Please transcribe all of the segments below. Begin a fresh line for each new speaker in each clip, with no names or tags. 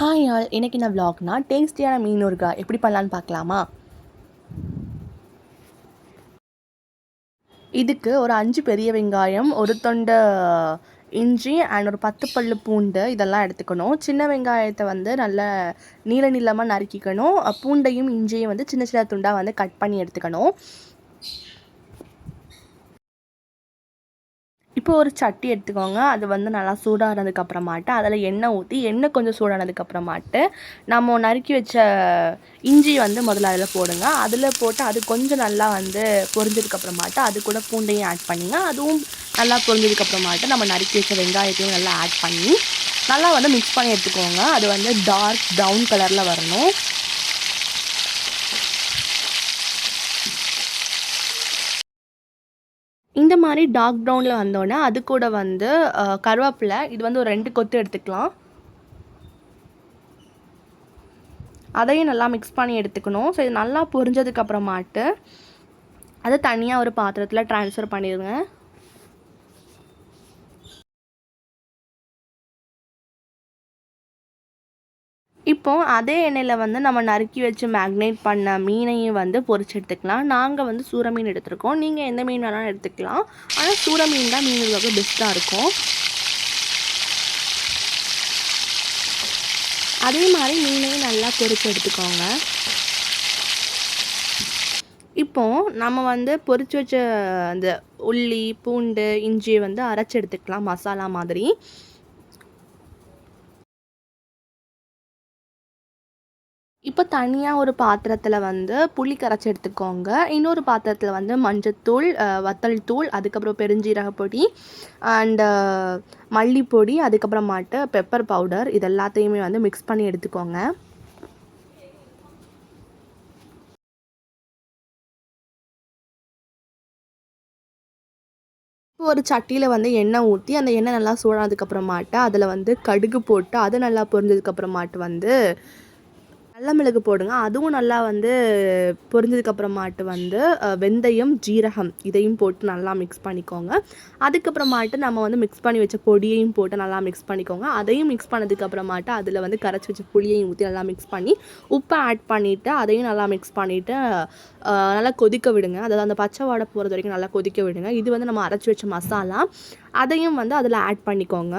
Hi all இன்றைக்கி நான் வ்ளாக்னா டேஸ்டியான மீன் ஊறுகாய் எப்படி பண்ணலான்னு பார்க்கலாமா? இதுக்கு ஒரு அஞ்சு பெரிய வெங்காயம் ஒரு தொண்டை இஞ்சி அண்ட் ஒரு பத்து பல்லு பூண்டு இதெல்லாம் எடுத்துக்கணும். சின்ன வெங்காயத்தை வந்து நல்ல நீள நீளமாக நறுக்கிக்கணும். பூண்டையும் இஞ்சியும் வந்து சின்ன சின்ன துண்டாக வந்து கட் பண்ணி எடுத்துக்கணும். இப்போ ஒரு சட்டி எடுத்துக்கோங்க. அது வந்து நல்லா சூடானதுக்கு அப்புறமாட்டு அதில் எண்ணெய் ஊற்றி எண்ணெய் கொஞ்சம் சூடானதுக்கு அப்புறமாட்டு நம்ம நறுக்கி வச்ச இஞ்சி வந்து முதல்ல அதில் போடுங்க. அதில் போட்டு அது கொஞ்சம் நல்லா வந்து பொரிஞ்சதுக்கு அப்புறமாட்டு அது கூட பூண்டையும் ஆட் பண்ணிங்க. அதுவும் நல்லா பொரிஞ்சதுக்கு அப்புறமாட்டு நம்ம நறுக்கி வச்ச வெங்காயத்தையும் நல்லா ஆட் பண்ணி நல்லா வந்து மிக்ஸ் பண்ணி எடுத்துக்கோங்க. அது வந்து டார்க் ப்ரௌன் கலரில் வரணும். இந்த மாதிரி டார்க் ப்ரௌனில் வந்தோடனே அது கூட வந்து கருவேப்பிலை இது வந்து ஒரு ரெண்டு கொத்து எடுத்துக்கலாம். அதையும் நல்லா மிக்ஸ் பண்ணி எடுத்துக்கணும். ஸோ இது நல்லா பொரிஞ்சதுக்கப்புறமாட்டு அதை தனியாக ஒரு பாத்திரத்தில் ட்ரான்ஸ்ஃபர் பண்ணிடுங்க. இப்போ அதே எண்ணெயில் வந்து நம்ம நறுக்கி வச்சு மேக்னேட் பண்ண மீனையும் வந்து பொறிச்சு எடுத்துக்கலாம். நாங்கள் வந்து சூர மீன் எடுத்துருக்கோம். நீங்கள் எந்த மீன் வேணாலும் எடுத்துக்கலாம். ஆனால் சூர மீன் தான் மீன்களுக்கு பெஸ்ட்டாக இருக்கும். அதே மாதிரி மீனையும் நல்லா பொறிச்சு எடுத்துக்கோங்க. இப்போ நம்ம வந்து பொறிச்சு வச்ச அந்த உள்ளி பூண்டு இஞ்சியை வந்து அரைச்சி எடுத்துக்கலாம். மசாலா மாதிரி. இப்போ தனியாக ஒரு பாத்திரத்தில் வந்து புளி கரைச்சி எடுத்துக்கோங்க. இன்னொரு பாத்திரத்தில் வந்து மஞ்சத்தூள் அஹ், வத்தல் தூள் அதுக்கப்புறம் பெருஞ்சீரக பொடி அண்டு மல்லிப்பொடி அதுக்கப்புறமாட்டு பெப்பர் பவுடர் இது எல்லாத்தையுமே வந்து மிக்ஸ் பண்ணி எடுத்துக்கோங்க. ஒரு சட்டியில் வந்து எண்ணெய் ஊற்றி அந்த எண்ணெய் நல்லா சூடானதுக்கப்புறமாட்டு அதில் வந்து கடுகு போட்டு அது நல்லா பொரிஞ்சதுக்கப்புறமாட்டு வந்து நல்ல மிளகு போடுங்க. அதுவும் நல்லா வந்து பொரிஞ்சதுக்கப்புறமாட்டு வந்து வெந்தயம் ஜீரகம் இதையும் போட்டு நல்லா மிக்ஸ் பண்ணிக்கோங்க. அதுக்கப்புறமாட்டு நம்ம வந்து மிக்ஸ் பண்ணி வச்ச பொடியையும் போட்டு நல்லா மிக்ஸ் பண்ணிக்கோங்க. அதையும் மிக்ஸ் பண்ணதுக்கப்புறமாட்டு அதில் வந்து கரைச்சி வச்ச புளியையும் ஊற்றி நல்லா மிக்ஸ் பண்ணி உப்பை ஆட் பண்ணிவிட்டு அதையும் நல்லா மிக்ஸ் பண்ணிவிட்டு நல்லா கொதிக்க விடுங்க. அதாவது அந்த பச்சை வாடை போகிறது வரைக்கும் நல்லா கொதிக்க விடுங்க. இது வந்து நம்ம அரைச்சி வச்ச மசாலா. அதையும் வந்து அதில் ஆட் பண்ணிக்கோங்க.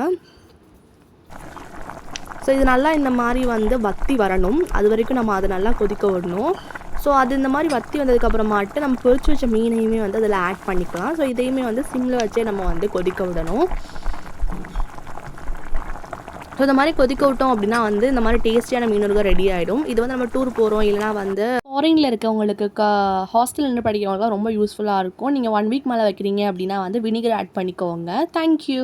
ஸோ இது நல்லா இந்த மாதிரி வந்து வத்தி வரணும். அது வரைக்கும் நம்ம அதை நல்லா கொதிக்க விடணும். ஸோ அது இந்த மாதிரி வத்தி வந்ததுக்கப்புறமாட்டு நம்ம பொரிச்சு வச்ச மீனையுமே வந்து அதில் ஆட் பண்ணிக்கலாம். ஸோ இதையுமே வந்து சிம்மில் வச்சே நம்ம வந்து கொதிக்க விடணும். ஸோ இந்த மாதிரி கொதிக்க விட்டோம் அப்படின்னா வந்து இந்த மாதிரி டேஸ்டியான மீனுருக ரெடி ஆகிடும் இது வந்து நம்ம டூர் போகிறோம் இல்லைனா வந்து ஃபாரினில் இருக்கவங்களுக்கு க ஹாஸ்டல் நின்று படிக்கிறவங்களுக்கு ரொம்ப யூஸ்ஃபுல்லாக இருக்கும். நீங்கள் ஒன் வீக் மேலே வைக்கிறீங்க அப்படின்னா வந்து வினிகர் ஆட் பண்ணிக்கோங்க. தேங்க்யூ